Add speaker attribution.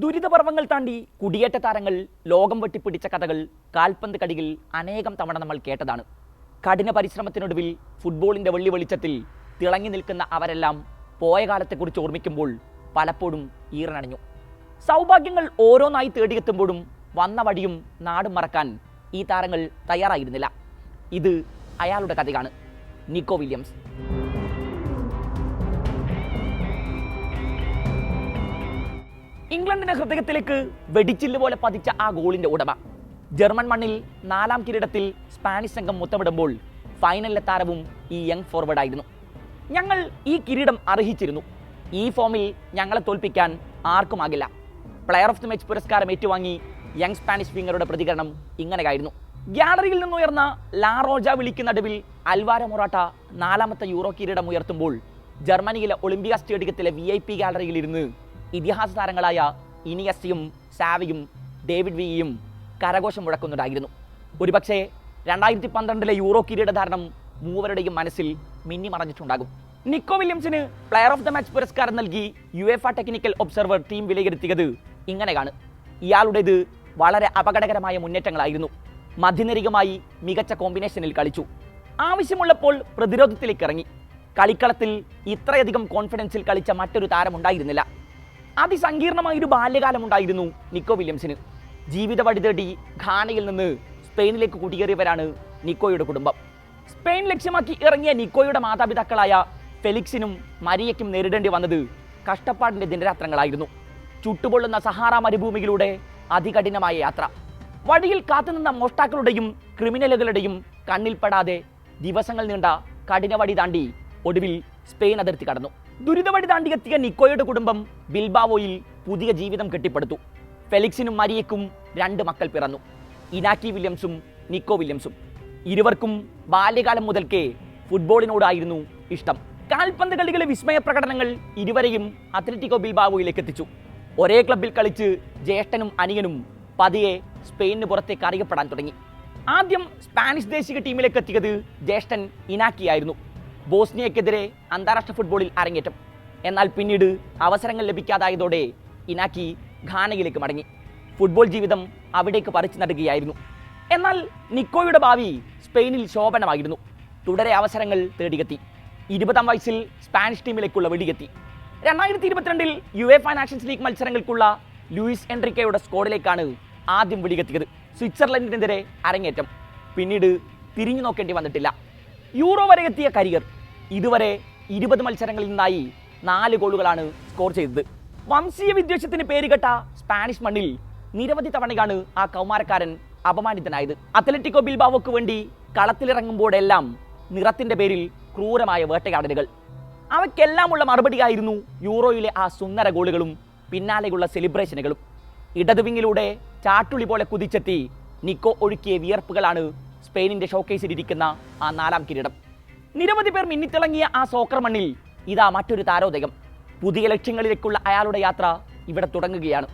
Speaker 1: ദുരിതപർവങ്ങൾ താണ്ടി കുടിയേറ്റ താരങ്ങൾ ലോകം വെട്ടിപ്പിടിച്ച കഥകൾ കാൽപന്ത് കടിയിൽ അനേകം തവണ നമ്മൾ കേട്ടതാണ്. കഠിന പരിശ്രമത്തിനൊടുവിൽ ഫുട്ബോളിന്റെ വെള്ളി വെളിച്ചത്തിൽ തിളങ്ങി നിൽക്കുന്ന അവരെല്ലാം പോയ കാലത്തെക്കുറിച്ച് ഓർമ്മിക്കുമ്പോൾ പലപ്പോഴും ഈറനണിഞ്ഞു. സൗഭാഗ്യങ്ങൾ ഓരോന്നായി തേടിയെത്തുമ്പോഴും വന്ന വഴിയും നാടും മറക്കാൻ ഈ താരങ്ങൾ തയ്യാറായിരുന്നില്ല. ഇത് അയാളുടെ കഥയാണ്. Nico Williams. ഇംഗ്ലണ്ടിന്റെ ഹൃദയത്തിലേക്ക് വെടിച്ചില്ല് പോലെ പതിച്ച ആ ഗോളിന്റെ ഉടമ. ജർമ്മൻ മണ്ണിൽ നാലാം കിരീടത്തിൽ സ്പാനിഷ് സംഘം മുത്തമിടുമ്പോൾ ഫൈനലിലെ താരവും ഈ യങ് ഫോർവേഡ് ആയിരുന്നു. ഞങ്ങൾ ഈ കിരീടം അർഹിച്ചിരുന്നു. ഈ ഫോമിൽ ഞങ്ങളെ തോൽപ്പിക്കാൻ ആർക്കുമാകില്ല പ്ലെയർ ഓഫ് ദി മാച്ച് പുരസ്കാരം ഏറ്റുവാങ്ങി യങ് സ്പാനിഷ് വിങ്ങറുടെ പ്രതികരണം ഇങ്ങനെയായിരുന്നു. ഗ്യാലറിയിൽ നിന്നുയർന്ന ലാറോജ വിളിക്കുന്ന അടുവിൽ അൽവാര മൊറാട്ട നാലാമത്തെ യൂറോ കിരീടം ഉയർത്തുമ്പോൾ ജർമ്മനിയിലെ ഒളിമ്പിയ സ്റ്റേഡിയത്തിലെ വി ഐ പി ഗാലറിയിൽ ഇരുന്ന് ഇതിഹാസ താരങ്ങളായ ഇനിയസ്റ്റിയും സാവിയും ഡേവിഡ് വിയും കരഘോഷം മുഴക്കുന്നുണ്ടായിരുന്നു ഒരുപക്ഷേ രണ്ടായിരത്തി പന്ത്രണ്ടിലെ യൂറോ കിരീടധാരണം മൂവരുടെയും മനസ്സിൽ മിന്നി മറഞ്ഞിട്ടുണ്ടാകും. നിക്കോ വില്യംസിന് പ്ലെയർ ഓഫ് ദ മാച്ച് പുരസ്കാരം നൽകി UEFA technical observer team വിലയിരുത്തിയത് ഇങ്ങനെയാണ്. ഇയാളുടേത് വളരെ അപകടകരമായ മുന്നേറ്റങ്ങളായിരുന്നു. മധ്യനിരികമായി മികച്ച കോമ്പിനേഷനിൽ കളിച്ചു. ആവശ്യമുള്ളപ്പോൾ പ്രതിരോധത്തിലേക്ക് ഇറങ്ങി. കളിക്കളത്തിൽ ഇത്രയധികം കോൺഫിഡൻസിൽ കളിച്ച മറ്റൊരു താരമുണ്ടായിരുന്നില്ല. അതിസങ്കീർണമായൊരു ബാല്യകാലമുണ്ടായിരുന്നു നിക്കോ വില്യംസിന്. ജീവിത വഴി തേടി നിന്ന് സ്പെയിനിലേക്ക് കുടിയേറിയവരാണ് നിക്കോയുടെ കുടുംബം. സ്പെയിൻ ലക്ഷ്യമാക്കി ഇറങ്ങിയ നിക്കോയുടെ മാതാപിതാക്കളായ ഫെലിക്സിനും മരിയയ്ക്കും നേരിടേണ്ടി വന്നത് കഷ്ടപ്പാടിന്റെ ദിനരാത്രങ്ങളായിരുന്നു. ചുട്ടുപൊള്ളുന്ന സഹാറ മരുഭൂമിയിലൂടെ അതികഠിനമായ യാത്ര. വഴിയിൽ കാത്തുനിന്ന മോഷ്ടാക്കളുടെയും ക്രിമിനലുകളുടെയും കണ്ണിൽപ്പെടാതെ ദിവസങ്ങൾ നീണ്ട കഠിനവടി താണ്ടി ഒടുവിൽ സ്പെയിൻ അതിർത്തി കടന്നു. ദുരിതവഴി താണ്ടിയെത്തിയ നിക്കോയുടെ കുടുംബം ബിൽബാവോയിൽ പുതിയ ജീവിതം കെട്ടിപ്പടുത്തു. ഫെലിക്സിനും മരിയയ്ക്കും രണ്ട് മക്കൾ പിറന്നു. ഇനാക്കി വില്യംസും നിക്കോ വില്യംസും. ഇരുവർക്കും ബാല്യകാലം മുതൽക്കേ ഫുട്ബോളിനോടായിരുന്നു ഇഷ്ടം. കാൽപന്ത് കളികളെ വിസ്മയ പ്രകടനങ്ങൾ ഇരുവരെയും അത്ലറ്റിക്കോ ബിൽബാവോയിലേക്ക് എത്തിച്ചു. ഒരേ ക്ലബിൽ കളിച്ച് ജ്യേഷ്ഠനും അനിയനും പതിയെ സ്പെയിനിന് പുറത്തേക്ക് അറിയപ്പെടാൻ തുടങ്ങി. ആദ്യം സ്പാനിഷ് ദേശീയ ടീമിലേക്ക് എത്തിയത് ജ്യേഷ്ഠൻ ഇനാക്കിയായിരുന്നു. ബോസ്നിയക്കെതിരെ അന്താരാഷ്ട്ര ഫുട്ബോളിൽ അരങ്ങേറ്റം. എന്നാൽ പിന്നീട് അവസരങ്ങൾ ലഭിക്കാതായതോടെ ഇനാക്കി ഘാനയിലേക്ക് മടങ്ങി. ഫുട്ബോൾ ജീവിതം അവിടേക്ക് പറിച്ചു നടുകയായിരുന്നു. എന്നാൽ നിക്കോയുടെ ഭാവി സ്പെയിനിൽ ശോഭനമായിരുന്നു. തുടരെ അവസരങ്ങൾ തേടിയെത്തി ഇരുപതാം വയസ്സിൽ സ്പാനിഷ് ടീമിലേക്കുള്ള വെടിയെത്തി. രണ്ടായിരത്തി ഇരുപത്തിരണ്ടിൽ യു എ നാഷൻസ് ലീഗ് മത്സരങ്ങൾക്കുള്ള ലൂയിസ് എൻട്രിക്കയുടെ സ്കോഡിലേക്കാണ് ആദ്യം വെടികെത്തിയത്. സ്വിറ്റ്സർലൻഡിനെതിരെ അരങ്ങേറ്റം. പിന്നീട് തിരിഞ്ഞു നോക്കേണ്ടി വന്നിട്ടില്ല. യൂറോ വരെ എത്തിയ കരിയർ ഇതുവരെ ഇരുപത് മത്സരങ്ങളിൽ നിന്നായി നാല് ഗോളുകളാണ് സ്കോർ ചെയ്തത്. വംശീയ വിദ്വേഷത്തിന് പേരുകെട്ട സ്പാനിഷ് മണ്ണിൽ നിരവധി തവണയാണ് ആ കൗമാരക്കാരൻ അപമാനിതനായത്. അത്ലറ്റിക്കോ ബിൽബാവോക്ക് വേണ്ടി കളത്തിലിറങ്ങുമ്പോഴെല്ലാം നിറത്തിന്റെ പേരിൽ ക്രൂരമായ വേട്ടയാടലുകൾ. അവയ്ക്കെല്ലാമുള്ള മറുപടിയായിരുന്നു യൂറോയിലെ ആ സുന്ദര ഗോളുകളും പിന്നാലെയുള്ള സെലിബ്രേഷനുകളും. ഇടതുവിങ്ങിലൂടെ ചാട്ടുളി പോലെ കുതിച്ചെത്തി നിക്കോ ഒഴുക്കിയ വിയർപ്പുകളാണ് സ്പെയിനിന്റെ ഷോക്കേസിലിരിക്കുന്ന ആ നാലാം കിരീടം. നിരവധി പേർ മിന്നിത്തിളങ്ങിയ ആ സോക്കർ മണ്ണിൽ ഇതാ മറ്റൊരു താരോദയം പുതിയ ലക്ഷ്യങ്ങളിലേക്കുള്ള അയാളുടെ യാത്ര ഇവിടെ തുടങ്ങുകയാണ്.